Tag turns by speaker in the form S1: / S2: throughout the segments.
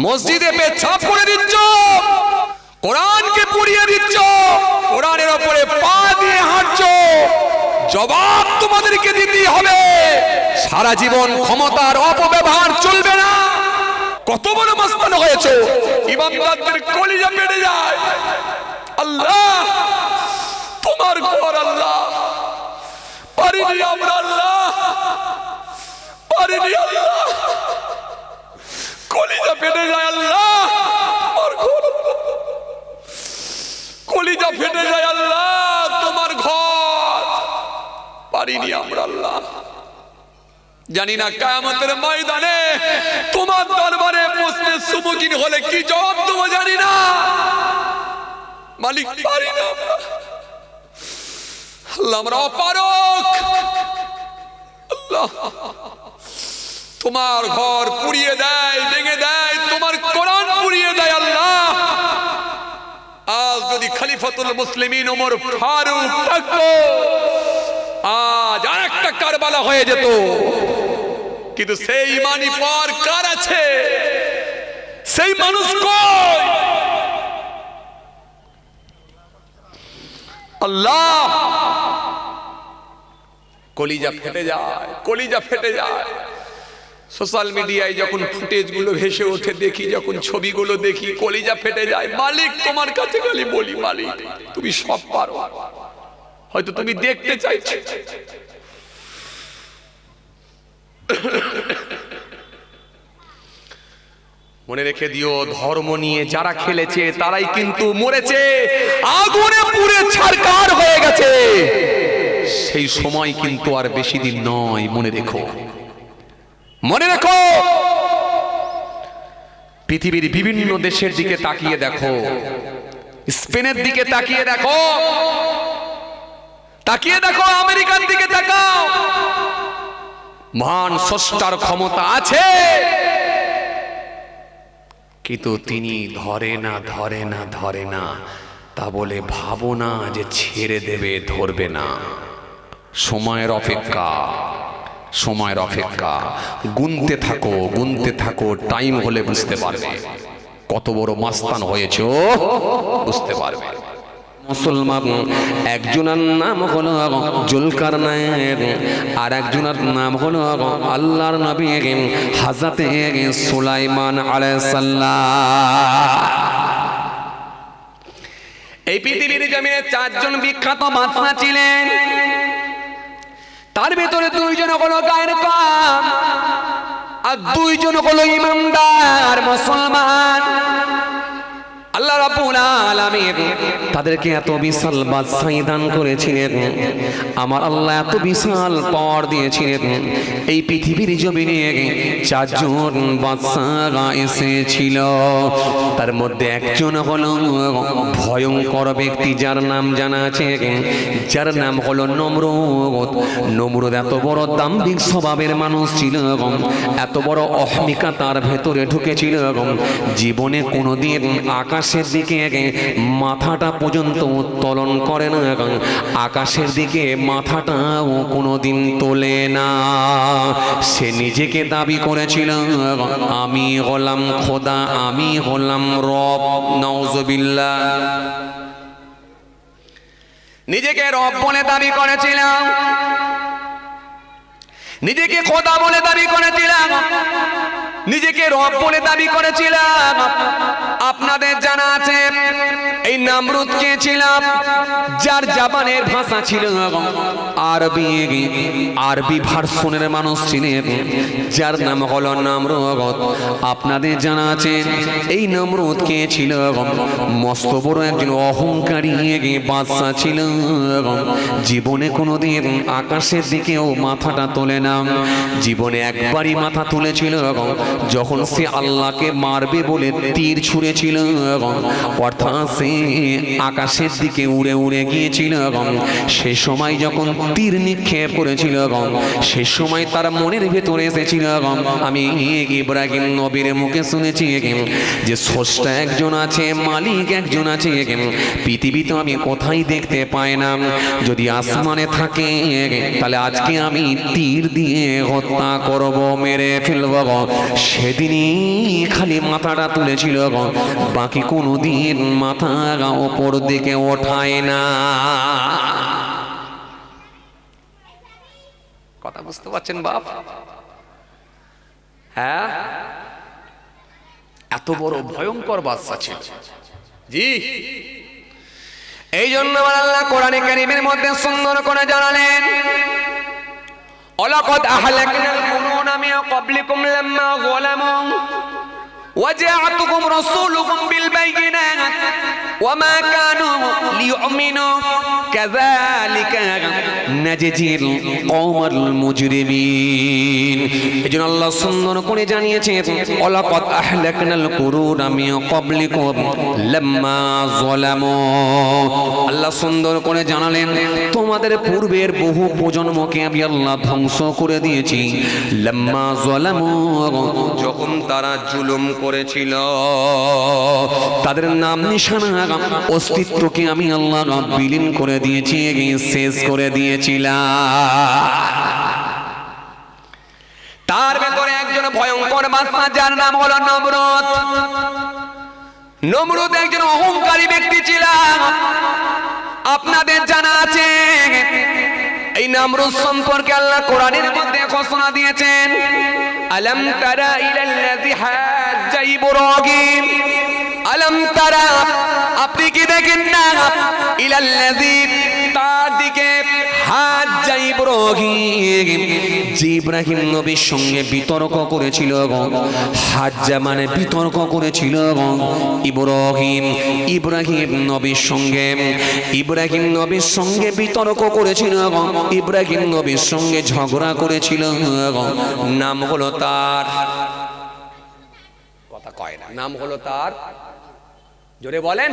S1: মসজিদে পেছাপ করে দিচ্ছ। কোরআনকে পুড়িয়ে দিচ্ছ। কোরআনের ওপরে পা দিয়ে হাঁটছ। জবাব তোমাদেরকে দিতেই হবে। সারা জীবন ক্ষমতার অপব্যবহার চলবে না। কত বড় মাস্তান হয়েছে। ইমামদারদের কলিজা পেটে যায়। আল্লাহ, তোমার ঘর আল্লাহ। পারিনি আমরা আল্লাহ। পারিনি আল্লাহ। কলিজা ফেটে যায় আল্লাহ। ঘর। কলিজা ফেটে যায় আল্লাহ, তোমার ঘর। পারিনি আমরা আল্লাহ। জানি না কায়ামতের ময়দানে তোমার দরবারে প্রশ্নের সম্মুখীন হলে কি জবাব দেবো জানি না। মালিক পারি না। আল্লাহ আমরা অপারক। আল্লাহ। তোমার ঘর পুড়িয়ে দেয়, ভেঙে দেয়, তোমার কোরআন পুড়িয়ে দেয় আল্লাহ। আজ যদি খলিফাতুল মুসলিমিন ওমর ফারুক থাকতো, আজ আর একটা কারবালা হয়ে যেত। কিন্তু সেই ইমানি পর কার আছে? সেই মানুষ আল্লাহ! কলিজা ফেটে যায়, কলিজা ফেটে যায়। সোশ্যাল মিডিয়ায় যখন ফুটেজগুলো ভেসে ওঠে, দেখি যখন ছবিগুলো দেখি, কলিজা ফেটে যায়, মালিক তোমার কাছে খালি বলি, মালিক, তুমি সব পারো। হয়তো তুমি দেখতে চাইছো। মনে রেখে দিও, ধর্ম নিয়ে যারা খেলেছে, তারাই কিন্তু মরেছে। আগুনে পুড়ে ছারকার হয়ে গেছে। সেই সময় কিন্তু আর বেশি দিন নয়, মনে রেখো। মনে রেখো। পৃথিবীর বিভিন্ন দেশের দিকে তাকিয়ে দেখো। স্পেনের দিকে তাকিয়ে দেখো। তাকিয়ে দেখো, আমেরিকার দিকে তাকাও। মহান স্রষ্টার ক্ষমতা আছে। কিন্তু তিনি ধরে না ধরে না ধরে না। তা বলে ভাবো না যে ছেড়ে দেবে, ধরবে না। সময়ের অপেক্ষা। সময়ের অপেক্ষা। গুনতে থাকো গুনতে থাকো টাইম হলে বুঝতে পারবে। কত বড় মাস্তান হয়েছে, বুঝতে পারবে। মুসলমান, একজনের নাম হলো জুলকার নায়ের আর একজনের নাম হলো আল্লাহর নবী হাজাতে সুলাইমান আলাইসাল্লাম এই পৃথিবীর জমিনে চারজন বিখ্যাত বাদশা ছিলেন। তার ভেতরে দুইজন হলো গায়ের কাম আর দুইজন হলো ইমানদার মুসলমান। আল্লাহ রাব্বুল আলামিন তাদেরকে এত বিশাল বাদশাহী দান করেছিলেন। আমার আল্লাহ এত বিশাল পর দিয়েছিলেন। এই পৃথিবীর জমিনে চারজন বাদশাহ এসেছিল। তার মধ্যে একজন হলো ভয়ঙ্কর ব্যক্তি যার নাম জানা আছে। যার নাম হলো নমরুদ। নমরুদ এত বড় দাম্ভিক স্বভাবের মানুষ ছিল। এত বড় অহমিকা তার ভেতরে ঢুকেছিল। জীবনে কোনোদিন আকাশের দিকে মাথাটা পর্যন্ত উত্তোলন করে না আকাশের দিকে মাথাটাও কোনোদিন তোলে না। সে নিজেকে দাবি করেছিল, আমি হলাম খোদা, আমি হলাম রব নওজবিল্লা নিজেকে রব বলে দাবি করেছিলাম। নিজেকে খোদা বলে দাবি করেছিলাম। নিজেকে রব বলে দাবি করেছিলাম। আপনাদের জানা আছে, এই নামরুদ কে ছিলাম, যার জাপানের ভাষা ছিল আরবি আরবি ভার্সনের মানুষ ছিলেন যার নাম হলো নামরুদ। আপনাদের জানা আছে, এই নামরুদ কে ছিল, মস্ত বড় একজন অহংকারী বাদশা ছিল। জীবনে কোনোদিন আকাশের দিকেও মাথাটা তোলে না। জীবনে একবারই মাথা তুলেছিল। যখন সে আল্লাহকে মারবে বলে তীর ছুঁড়েছিল, অর্থাৎ সে আকাশের দিকে উড়ে উড়ে গিয়েছিল, সে সময় যখন তীর নিক্ষেপ করেছিল, সে সময় তার মনের ভেতরে এসেছিল, আমি ইব্রাহিম নবীর মুখে শুনেছি, যে স্রষ্টা একজন আছে, মালিক একজন আছে, পৃথিবী তো আমি কোথায় দেখতে পাই না, যদি আসমানে থাকে, তাহলে আজকে আমি তীর দিয়ে হত্যা করব, মেরে ফেলব সেদিনই খালি মাথাটা তুলেছিল বাকি কোনো দিন মাথা ওপর দিকে ওঠায় না। কথা বুঝতে পারছেন বাপ? হ্যাঁ? এত বড় ভয়ঙ্কর বাচ্চা ছিল। জি। এই জন্য আল্লাহ কোরআনে কারিমের মধ্যে সুন্দর করে জানালেন ওয়ালাকাদ আহলাকনাল মিন ক্বাবলিকুম লাম্মা যালামু وجاءتكم رسولكم بالبينات وما كانوا ليؤمنوا كذلك نجزي القوم المجرمين এজন্য আল্লাহ সুন্দর করে জানিয়েছেন ওয়ালাকাদ আহলাকনাল কুরুনা মিন ক্বাবলিকুম লাম্মা যালামু আল্লাহ সুন্দর করে জানালেন তোমাদের পূর্বের বহু প্রজন্মকে আমি আল্লাহ ধ্বংস করে দিয়েছি লাম্মা যালামু যখন তারা জুলুম করেছিল। তাদের নাম, নিশানা, অস্তিত্বকে আমি আল্লাহ বিলীন করে দিয়েছি শেষ করে দিয়েছিলাম। তার ভেতরে একজন ভয়ঙ্কর বাদশা, যার নাম হলো নমরুদ। নমরুদ একজন অহংকারী ব্যক্তি ছিলাম আপনাদের জানা আছে, এই নামরুদ সম্পর্কে আল্লাহ কোরআনের মধ্যে ঘোষণা দিয়েছেন। আলম তারা ইলাল্লাযী হাজ্জা ইব্রাহিম। আলম তারা আপনি কি দেখেন না? ইলাল্লাযী তার দিকে হাজ্জা ইব্রাহিম। যে নবীর সঙ্গে বিতর্ক করেছিল হাজ্জা মানে বিতর্ক করেছিল ইব্রাহিম ইব্রাহিম নবীর সঙ্গে, ইব্রাহিম নবীর সঙ্গে বিতর্ক করেছিল ইব্রাহিম নবীর সঙ্গে ঝগড়া করেছিল নাম হলো তার। কথা কয় না। নাম হলো তার জোরে বলেন।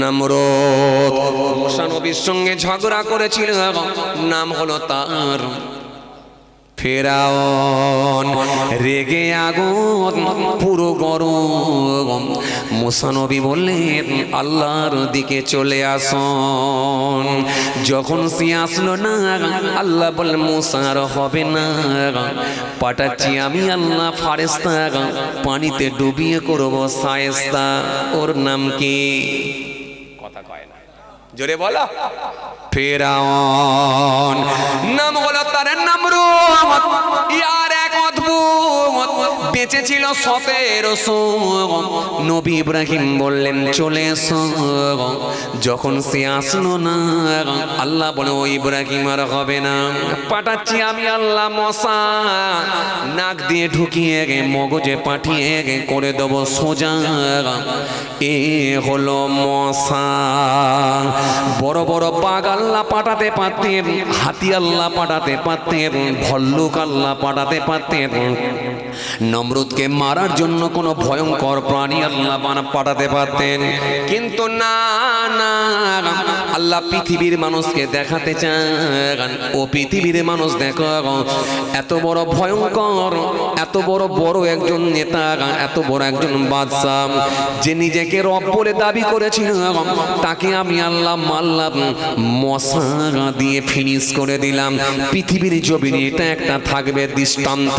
S1: নমরুদ মুসা নবীর সঙ্গে ঝগড়া করেছিল নাম হলো তার। ফেরাউন। রেগে আগুন পুরো গরম। মুসানবী বললেন আল্লাহর দিকে চলে আসুন। যখন সে আসলো না আল্লাহ বললেন মুসার হবে না। পাঠাচ্ছি আমি আল্লাহ ফারেস্তা পানিতে ডুবিয়ে করব সায়েস্তা। ওর নাম কি? কথা কয় না। জোরে বলো। ফেরাউন। নাম হলো তার নামরুদ ইয়ার বেঁচে ছিল সতেরোশো নবী ইব্রাহিম বললেন, চলে এসো যখন সে আসলো না আল্লাহ বলে, ও ইব্রাহিম, আর হবে না। পাঠাচ্ছি আমি আল্লাহ মশা। নাক দিয়ে ঢুকিয়ে গে, মগজে পাঠিয়ে গে, করে দেব সোজা এ হলো মশা। বড় বড় বাঘ আল্লাহ পাঠাতে পারতেন, হাতি আল্লাহ পাঠাতে পারতেন, ভল্লুক আল্লাহ পাঠাতে পারতেন। নমরুদকে মারার জন্য কোনো ভয়ঙ্কর প্রাণী আল্লাহ পাঠাতে পারতেন। কিন্তু না না আল্লাহ পৃথিবীর মানুষকে দেখাতে চান। ও পৃথিবীর মানুষ দেখো, এত বড় ভয়ঙ্কর, এত বড় বড় একজন নেতা, এত বড় একজন বাদশাহ, যে নিজেকে রব বলে দাবি করেছিল, তাকে আমি আল্লাহ মাল্লাম মশা দিয়ে ফিনিশ করে দিলাম। পৃথিবীর জমিনে এটা একটা থাকবে দৃষ্টান্ত,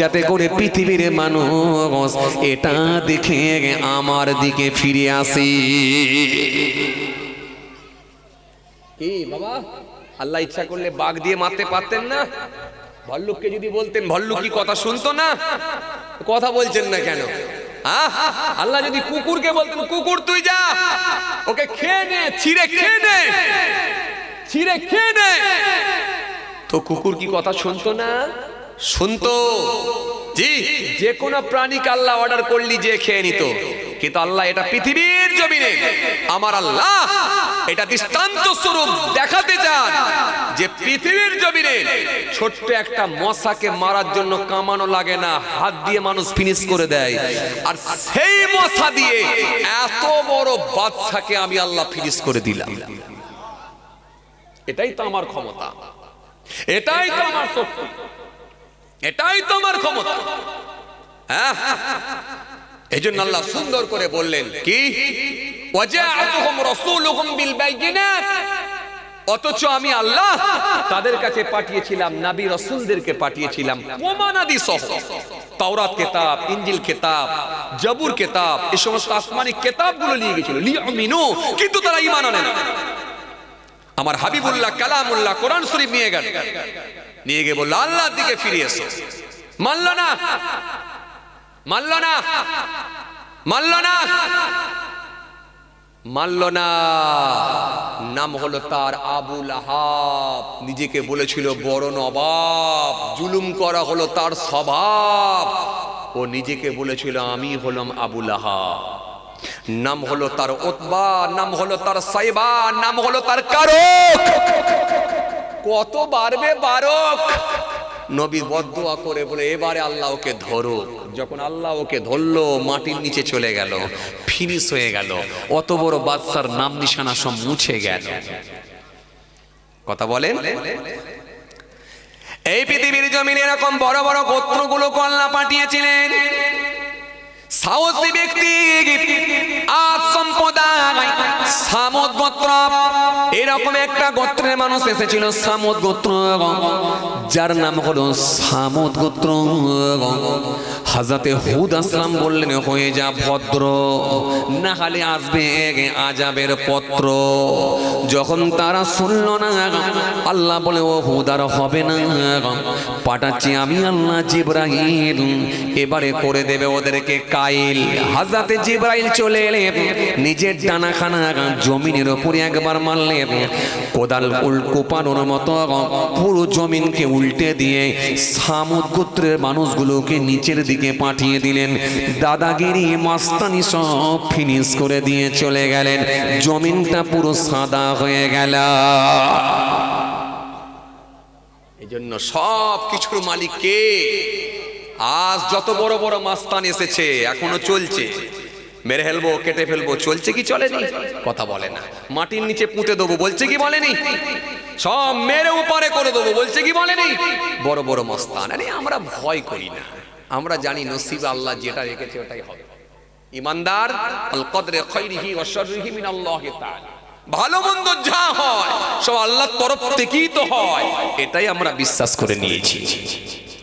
S1: যাতে করে পৃথিবীর মানুষ, এটা দেখে আমার দিকে ফিরে আসে। কি বাবা? আল্লাহ ইচ্ছা করলে বাঘ দিয়ে মারতে পারতেন না? ভল্লুককে যদি বলতেন, ভল্লুক কি কথা শুনতো না? কথা বলছেন না কেন? আল্লাহ যদি কুকুরকে বলতেন, কুকুর তুই যা, ওকে খেয়ে নে, ছিঁড়ে খেয়ে নে, ছিঁড়ে খেয়ে নে। তো কুকুর কি কথা শুনতো না? শুনতো। জি, যে কোনো প্রাণীকে আল্লাহ অর্ডার করলি যে খেয়ে নিত। কিন্তু আল্লাহ এটা পৃথিবীর জমিনে আমার আল্লাহ এটা দৃষ্টান্ত স্বরূপ দেখাতে চান যে পৃথিবীর জমিনে ছোট্ট একটা মশাকে মারার জন্য কামানো লাগে না, হাত দিয়ে মানুষ ফিনিশ করে দেয়। আর সেই মশা দিয়ে এত বড় বাচ্চাকে আমি আল্লাহ ফিনিশ করে দিলাম। এটাই তো আমার ক্ষমতা। এটাই তো আমার শক্তি। এটাই তো আমার ক্ষমতা। হ্যাঁ? এই জন্য আল্লাহ সুন্দর করে বললেন, কি? অথচ আমি আল্লাহ তাদের কাছে পাঠিয়েছিলাম, নবী রাসূলদেরকে পাঠিয়েছিলাম। প্রমাণাদি সহ। তাওরাত কিতাব, ইনজিল কিতাব, জবুর কিতাব এই সমস্ত আসমানি কিতাবগুলো নিয়ে গেছিল লিউমিনু, কিন্তু তারা ঈমান আনে আমার হাবিবুল্লাহ কালামুল্লাহ কোরআন শরীফ নিয়ে গেল। নিয়ে গিয়ে বলল, আল্লাহর দিকে ফিরে এসো। মানল না। মানল না। মানল না। মানল না। নাম হলো তার আবুল আহাব। নিজেকে বলেছিল বড় নবাব। জুলুম করা হলো তার স্বভাব। ও নিজেকে বলেছিল, আমি হলাম আবুল আহাব। নাম হলো তার ওতবা নাম হলো তার সাইবা, নাম হলো তার কারক। কত বাড়বে বারক? নবী বদুয়া করে বলে, এবারে আল্লাহ ওকে ধরো। যখন আল্লাহ ওকে ধরলো, মাটির নিচে চলে গেল, ফিনিশ হয়ে গেল। অত বড় বাদশার নাম নিশানা সব মুছে গেল। কথা বলেন? এই পৃথিবীর জমিনে এরকম বড় বড় গোত্রগুলো কল্লা পাঠিয়েছিলেন। সাহসী ব্যক্তি, আজ সম্প্রদায় সামদ গোত্র। এরকম একটা গোত্রের মানুষ এসেছিল, সামদ গোত্র। যার নাম হলো সামদ গোত্র। হাজাতে হুদ আসলাম বললেন, হয়ে যা ভদ্র, না হলে আসবে আজাবের পত্র। যখন তারা শুনল না, আল্লাহ বলে, ও হুদ, আর হবে না। পাঠাচ্ছি আমি আল্লাহ জিব্রাহিম এবারে করে দেবে ওদেরকে কাইল হাজাতে জিব্রাইল চলে এলে নিজের ডানাখানা জমিনের উপরে একবার মারলে কোদাল উল কোপানোর মতো পুরো জমিনকে উল্টে দিয়ে সামুদ গোত্রের মানুষগুলোকে নিচের দিকে পাঠিয়ে দিলেন। দাদাগিরি, মাস্তানি সব ফিনিশ করে দিয়ে চলে গেলেন। জমিনটা পুরো সাদা হয়ে গেল। এই জন্য সব কিছুর মালিক কে আজ যত বড় বড় মাস্তান এসেছে, এখনও চলছে। মেরে ফেলব, কেটে ফেলব, চলছে কি চলেনি? কথা বলে না। মাটির নিচে পুঁতে দেবো, বলছে কি বলেনি? সব মেরে উপরে করে দেবো, বলছে কি বলেনি? বড় বড় মাস্তান। আরে, আমরা ভয় করি না। আমরা জানি নসিব আল্লাহ যেটা রেখেছে ওটাই হবে। ইমানদার ভালো মন্দ যা হয়, সব আল্লাহর তরফ থেকেই তো হয়। এটাই আমরা বিশ্বাস করে নিয়েছি।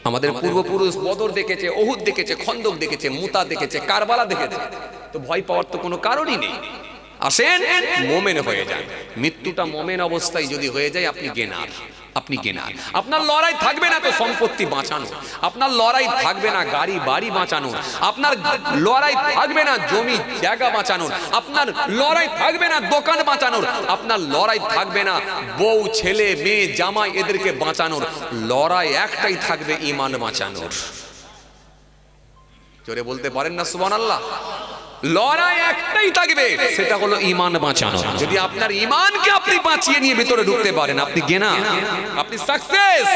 S1: আমাদের পূর্বপুরুষ বদর দেখেছে অহুদ দেখেছে খন্দক দেখেছে মুতা দেখেছে কারবালা দেখেছে। তো ভয় পাওয়ার তো কোনো কারণই নেই। আসেন মোমেন হয়ে যান। মৃত্যুটা মোমেন অবস্থায় যদি হয়ে যায় আপনি গেনার। আপনি কেনা আপনার লড়াই থাকবে না তো সম্পত্তি বাঁচানো আপনার লড়াই থাকবে না গাড়ি বাড়ি বাঁচানো আপনার লড়াই থাকবে না জমি জায়গা বাঁচানোর। আপনার লড়াই থাকবে না দোকান বাঁচানোর। আপনার লড়াই থাকবে না বউ ছেলে মেয়ে জামাই এদেরকে বাঁচানোর। লড়াই একটাই থাকবে ইমান বাঁচানোর। জোরে বলতে পারেন না সুবান আল্লাহ লড়াই একটাই থাকবে, সেটা হলো ইমান বাঁচানো। যদি আপনার ইমানকে আপনি বাঁচিয়ে নিয়ে ভিতরে ঢুকতে পারেন, আপনি গেনা, আপনি সাকসেস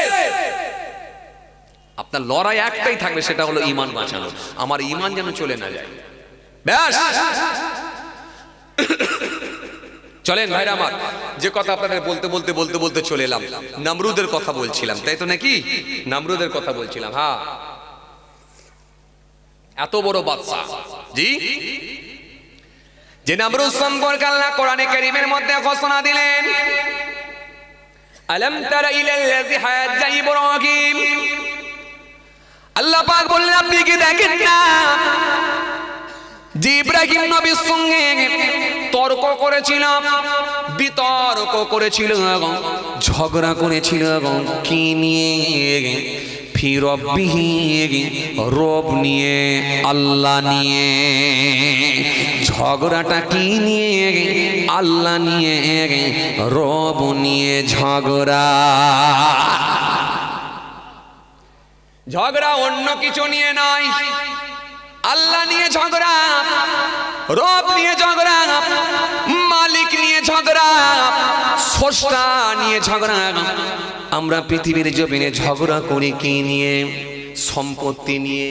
S1: আপনার লড়াই একটাই থাকবে, সেটা হলো ইমান বাঁচানো। আমার ইমান যেন চলে না যায়। ব্যাস। চলেন ভাইরা আমার, যে কথা আপনাদের বলতে বলতে বলতে বলতে চলে এলাম। নামরুদের কথা বলছিলাম, তাই তো নাকি? নামরুদের কথা বলছিলাম হ্যাঁ। এত বড় বাদশা। জি? যে নামরুদ সম্পর্কে আল্লাহ কোরআনে কারীমের মধ্যে ঘোষণা দিলেন, আলম তারা ইলাল্লাযী হাজ্জা ইব্রাহিম। আল্লাহ পাক বললেন, আপনি কি দেখেন না? যে ইব্রাহিম নবীর সঙ্গে তর্ক করেছিল, বিতর্ক করেছিল এবং ঝগড়া করেছিল কি নিয়ে ফিরবিহি রব নিয়ে, আল্লাহ নিয়ে, ঝগড়াটা কি নিয়ে, আল্লাহ নিয়ে, রব নিয়ে ঝগড়া। ঝগড়া অন্য কিছু নিয়ে নয়, আল্লাহ নিয়ে ঝগড়া, রব নিয়ে ঝগড়া, মালিক নিয়ে ঝগড়া, স্রষ্টা নিয়ে ঝগড়া। আমরা পৃথিবীর জমিনে ঝগড়া করি কি নিয়ে? সম্পত্তি নিয়ে।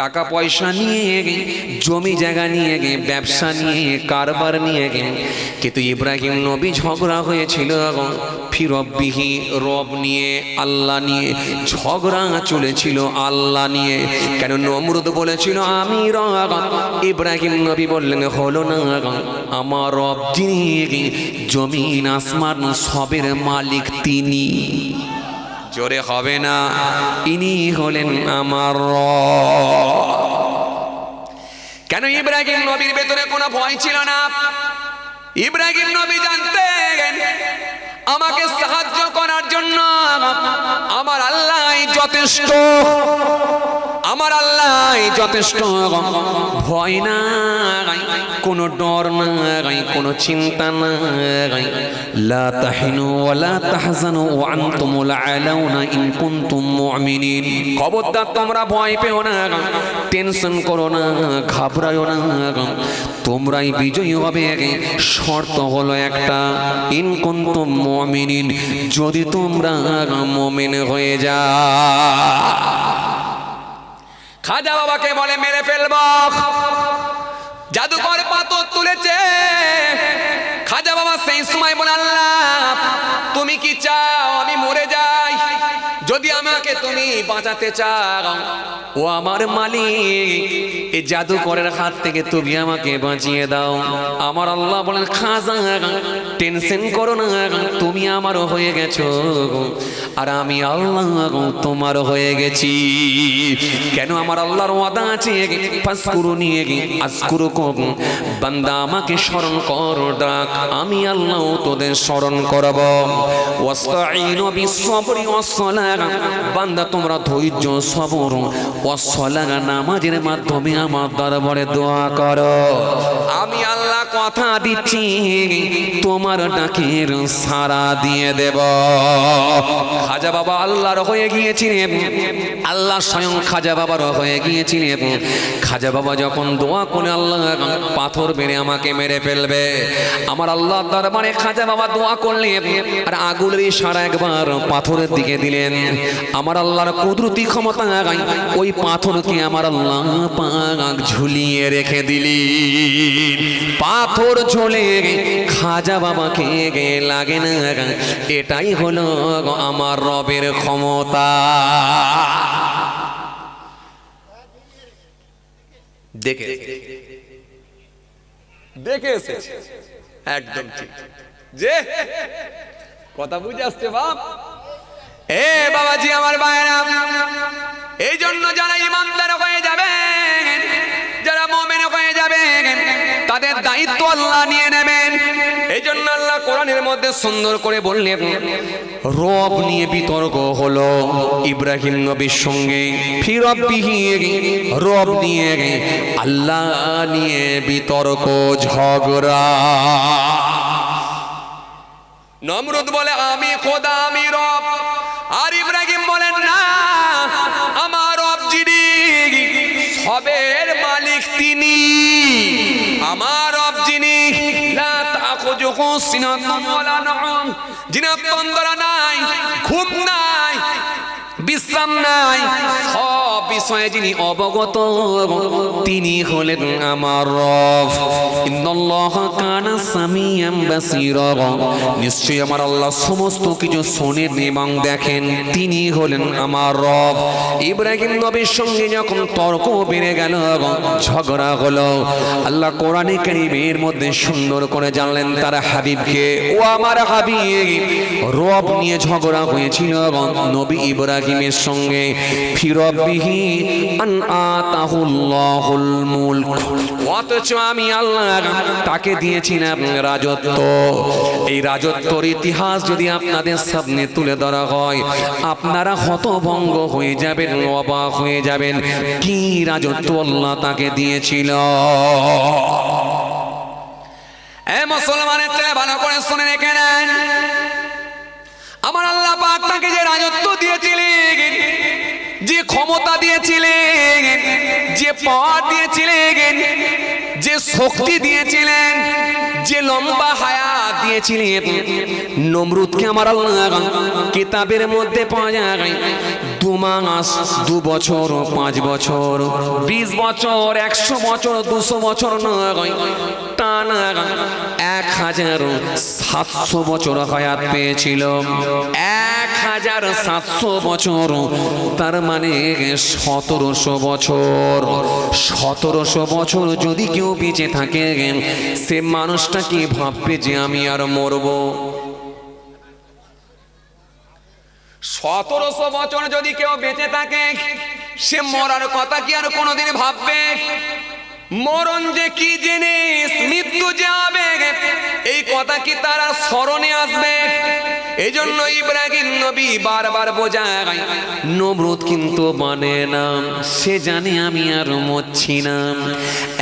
S1: টাকা পয়সা নিয়ে গে, জমি জায়গা নিয়ে গে, ব্যবসা নিয়ে কারবার নিয়ে গে। কিন্তু ইব্রাহিম নবী ঝগড়া হয়েছিল ফিরব্বিহি রব নিয়ে, আল্লাহ নিয়ে ঝগড়া চলেছিল আল্লাহ নিয়ে। কেন নমরুদ বলেছিল, আমি রব। ইব্রাহিম নবী বললেন, হলো না আমার রব যিনি জমিন, আসমান, সবের মালিক তিনি। জোরে হবে না ইনি হলেন আমার। কেন ইব্রাহিম নবীর ভেতরে কোনো ভয় ছিল না ইব্রাহিম নবী জানতেন আমাকে সাহায্য করার জন্য আমার আল্লাহ যথেষ্ট। আমার আল্লাহ যথেষ্ট। ভয় না কোনো ডর নাই, কোনো চিন্তা আলাউনা ইন খবরদার, তোমরা ভয় পেও না, টেনশন করো না ঘাবড়ায়ো না। তোমরাই বিজয়ী হবে শর্ত হলো একটা। ইন কুনতুম মুমিনিন, যদি তোমরা মুমিন হয়ে যা খাজা বাবাকে বলে, মেরে ফেলব। জাদুকর পাথর তুলেছে। খাজা বাবা সেই সময় বলে, আল্লাহ, তুমি কি চাও আমাকে তুমি বাঁচাতে চাও। ও আমার মালিক, এই জাদুকরের হাত থেকে তুমি আমাকে বাঁচিয়ে দাও। আমার আল্লাহ বলেন, খাজা, টেনশন করো না, তুমি আমারও হয়ে গেছো। আর আমি আল্লাহ তোমার হয়ে গেছি। কেন আমার আল্লাহর ওয়াদা আছে? ফাসকুরু নিয়ে আসকুরু কম বান্দা আমাকে স্মরণ কর, ডাক, আমি আল্লাহ তোদের স্মরণ করব। ওয়াস্তাইনু বিসবরি ওয়াসসালাহ বান্দা, তোমরা ধৈর্য, সবর ওয়াসসালাহ নামাজের মাধ্যমে আমার দরবারে দোয়া করো। আমি আল্লাহ কথা দিচ্ছি, তোমার ডাকের সারা দিয়ে দেব। খাজা বাবা আল্লাহর হয়ে গিয়েছিলেন। আল্লাহ স্বয়ং খাজা বাবার হয়ে গিয়েছিলেন। খাজা বাবা যখন দোয়া করে, আল্লাহ পাথর বেড়ে আমাকে মেরে ফেলবে। আমার আল্লাহ দরবারে খাজা বাবা দোয়া করলেন আর আগুলের সারা একবার পাথরের দিকে দিলেন। আমার আল্লাহর কুদরতি ক্ষমতা আগাই। ওই পাথরকে আমার আল্লাহ পাক ঝুলিয়ে রেখে দিলি। পাথর ঝোলে খাজা বাবাকে গে লাগে না এটাই হলো আমার রবের ক্ষমতা। দেখে দেখে একদম ঠিক। যে কথা বুঝে আসছে বাপ। এ বাবাজি, আমার বায়না এই জন্য যারা ইমানদার হয়ে যাবে যারা মোমেন হয়ে যাবে তাদের দায়িত্ব আল্লাহ নিয়ে নেবেন। এই জন্য আল্লাহ কোরআনের মধ্যে সুন্দর করে বললেন, রব নিয়ে বিতর্ক হলো ইব্রাহিম নবীর সঙ্গে ফিরবিহি রব নিয়ে আল্লাহ নিয়ে বিতর্ক, ঝগড়া। নমরুদ বলে, আমি খোদা, আমি রব। আর ইব্রাহিম বলেন, না, আমার অবজিডি সবের মালিক তিনি। আমার অবজিনি যিনি তন্দ্রা নাই, ঘুম নাই বিশ্রাম নাই। সব বিষয়ে যিনি অবগত, তিনি হলেন আমার বাসীরা। নিশ্চয়ই আমার আল্লাহ সমস্ত কিছু শোনেন এবং দেখেন। তিনি হলেন আমার রব। ইব্রাহিম নবীর সঙ্গে যখন তর্ক বেড়ে গেল, ঝগড়া হলো। আল্লাহ কোরআনে কারিমের মধ্যে সুন্দর করে জানলেন তার হাবিবকে, ও আমার হাবিব, রব নিয়ে ঝগড়া হয়েছিল নবী ইব্রাহিমের সঙ্গে ফিরবিহি আন আতাহুল্লাহুল মুলক। অথচ আমি আল্লাহ তাকে দিয়েছিলাম রাজত্ব। এই রাজত্বর ইতিহাস যদি আপনাদের সামনে তুলে ধরা হয়, আপনারা হতভঙ্গ হয়ে যাবেন, অবাক হয়ে যাবেন। কি রাজত্ব আল্লাহ তাকে দিয়েছিল? এ মুসলমানের ছেলে ভালো করে শুনে রেখে নেন তাকে যে রাজত্ব দিয়েছিলেন, যে ক্ষমতা দিয়েছিলেন, যে পাওয়ার দিয়েছিলেন, যে শক্তি দিয়েছিলেন, যে লম্বা হায়াত দিয়েছিলেন, নমরুদকে আমার আল্লাহ কিতাবের মধ্যে পাওয়া যায়। দু মাস, দু বছর, পাঁচ বছর, বিশ বছর, একশো বছর, দুশো বছর নয়। টানা এক হাজার সাতশো বছর হায়াত পেয়েছিল। এক হাজার সাতশো বছর, তার মানে সতেরোশো বছর। সতেরোশো বছর যদি কেউ বেঁচে থাকে, সে মানুষটা কি ভাববে যে আমি আর মরবো? সতেরোশো বছর যদি কেউ বেঁচে থাকে, সে মরার কথা কি আর কোনোদিন ভাববে? মরণ যে কি জিনিস? মৃত্যু যে হবে এই কথা কি তারা স্মরণে আসবে? এই জন্য ইব্রাহিম নবী বারবার বোঝায় নমরুদ কিন্তু মানে না, সে জানে আমি আর মরছি না।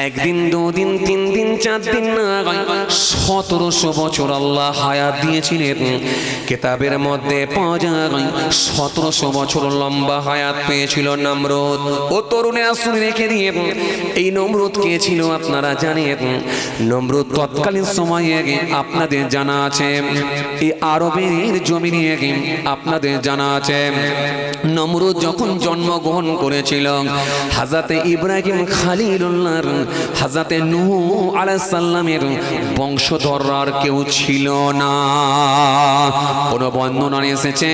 S1: একদিন, দুদিন, তিন দিন, চার দিন না, সতেরোশো বছর আল্লাহ হায়াত দিয়েছিলেন। কেতাবের মধ্যে পাওয়া যায়, সতেরোশো বছর লম্বা হায়াত পেয়েছিল নমরুদ। ও তরুণে আসুন রেখে দিয়ে, এই নমরুদ কে ছিল আপনারা জানেন? নমরুদ তৎকালীন সময়ে আপনাদের জানা আছে। এই আরবের জমিনে আপনাদের জানা আছে। নমরুদ যখন জন্মগ্রহণ করেছিল হাজাতে ইব্রাহিম খালিলুল্লাহর হাজাতে নূহ আলাইহিস সালামের বংশধর আর কেউ ছিল না। কোন বর্ণনা এসেছে।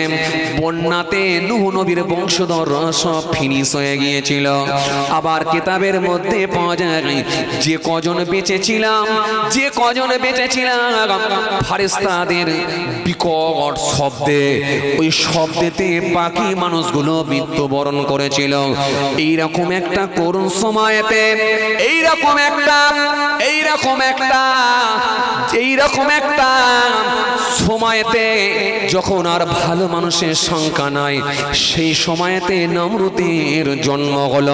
S1: বন্যাতে নূহ নবীর বংশধর সব ফিনিশ হয়ে গিয়েছিল। আবার কিতাবের মধ্যে পাওয়া যায়, যে কজন বেঁচেছিলাম, যে কজন বেঁচেছিলাম, ফারিস্তাদের বিকট শব্দে, ওই শব্দেতে বাকি মানুষগুলো মৃত্যুবরণ করেছিল। এইরকম একটা করুণ সময়তে, এইরকম একটা এইরকম একটা এইরকম একটা সময়তে যখন আর ভালো মানুষের সংখ্যা নাই, সেই সময়তে নমরুদের জন্ম হল।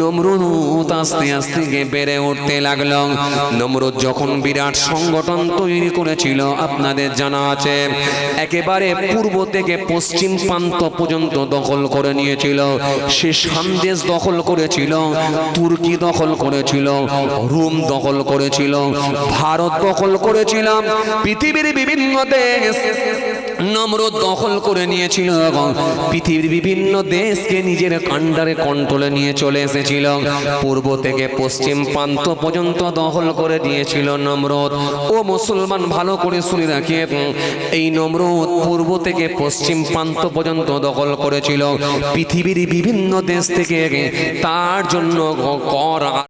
S1: নমরুদ আস্তে আস্তে বেড়ে উঠতে লাগল। নমরুদ যখন বিরাট সংগঠন তৈরি করেছিল, আপনাদের জানা আছে, একেবারে পূর্ব থেকে পশ্চিম প্রান্ত পর্যন্ত দখল করে নিয়েছিল। সে সান্দেশ দখল করেছিল, তুর্কি দখল করেছিল, রোম দখল করেছিল, ভারত দখল করেছিলাম পৃথিবীর বিভিন্ন দেশ নমরুদ দখল করে নিয়েছিল এবং পৃথিবীর বিভিন্ন দেশকে নিজের কাণ্ডারে কন্ট্রোলে নিয়ে চলে এসেছিল। পূর্ব থেকে পশ্চিম প্রান্ত পর্যন্ত দখল করে দিয়েছিল নমরুদ ও মুসলমান ভালো করে শুনে রাখিয়ে এই নমরুদ পূর্ব থেকে পশ্চিম প্রান্ত পর্যন্ত দখল করেছিল। পৃথিবীর বিভিন্ন দেশ থেকে তার জন্য কর